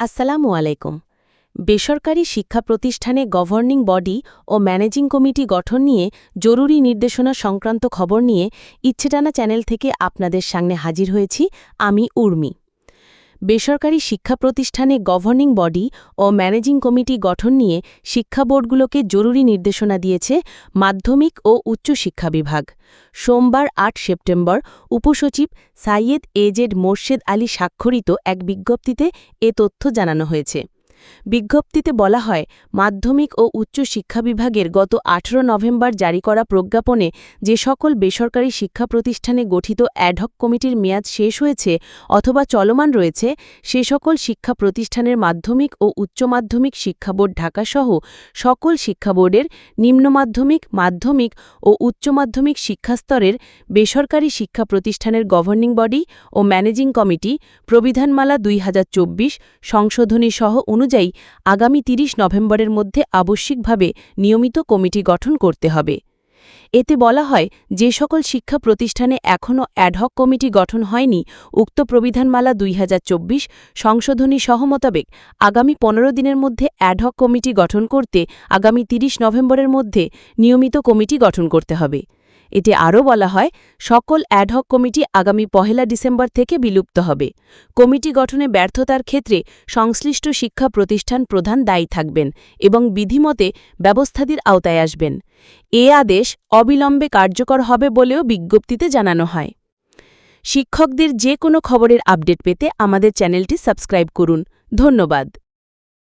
আসসালামু আলাইকুম। বেসরকারি শিক্ষা প্রতিষ্ঠানে গভর্নিং বডি ও ম্যানেজিং কমিটি গঠন নিয়ে জরুরি নির্দেশনা সংক্রান্ত খবর নিয়ে ইচ্ছেটানা চ্যানেল থেকে আপনাদের সামনে হাজির হয়েছি আমি উর্মি। বেসরকারি শিক্ষা প্রতিষ্ঠানে গভর্নিং বডি ও ম্যানেজিং কমিটি গঠন নিয়ে শিক্ষা বোর্ডগুলোকে জরুরি নির্দেশনা দিয়েছে মাধ্যমিক ও উচ্চ শিক্ষা বিভাগ। সোমবার আট সেপ্টেম্বর উপসচিব সাইয়েদ এজেড মোর্শেদ আলী স্বাক্ষরিত এক বিজ্ঞপ্তিতে এ তথ্য জানানো হয়েছে। বিজ্ঞপ্তিতে বলা হয়, মাধ্যমিক ও উচ্চ শিক্ষা বিভাগের গত ১৮ নভেম্বর জারি করা প্রজ্ঞাপনে যে সকল বেসরকারি শিক্ষা প্রতিষ্ঠানে গঠিত অ্যাডহক কমিটির মেয়াদ শেষ হয়েছে অথবা চলমান রয়েছে, সে সকল শিক্ষা প্রতিষ্ঠানের মাধ্যমিক ও উচ্চ মাধ্যমিক শিক্ষা বোর্ড ঢাকাসহ সকল শিক্ষা বোর্ডের নিম্নমাধ্যমিক মাধ্যমিক মাধ্যমিক ও উচ্চ মাধ্যমিক শিক্ষাস্তরের বেসরকারি শিক্ষা প্রতিষ্ঠানের গভর্নিং বডি ও ম্যানেজিং কমিটি প্রবিধানমালা দুই হাজার চব্বিশ, সংশোধনী সহ অনুযায়ী আগামী ৩০ নভেম্বরের মধ্যে আবশ্যিকভাবে নিয়মিত কমিটি গঠন করতে হবে। এতে বলা হয়, যে সকল শিক্ষা প্রতিষ্ঠানে এখনও অ্যাডহক কমিটি গঠন হয়নি, উক্ত প্রবিধানমালা দুই হাজার চব্বিশ সংশোধনী সহ মোতাবেক আগামী পনেরো দিনের মধ্যে অ্যাডহক কমিটি গঠন করতে আগামী ৩০ নভেম্বরের মধ্যে নিয়মিত কমিটি গঠন করতে হবে। এতে আরও বলা হয়, সকল অ্যাডহক কমিটি আগামী পহেলা ডিসেম্বর থেকে বিলুপ্ত হবে। কমিটি গঠনে ব্যর্থতার ক্ষেত্রে সংশ্লিষ্ট শিক্ষা প্রতিষ্ঠান প্রধান দায়ী থাকবেন এবং বিধিমতে ব্যবস্থাদির আওতায় আসবেন। এ আদেশ অবিলম্বে কার্যকর হবে বলেও বিজ্ঞপ্তিতে জানানো হয়। শিক্ষকদের যে কোনো খবরের আপডেট পেতে আমাদের চ্যানেলটি সাবস্ক্রাইব করুন। ধন্যবাদ।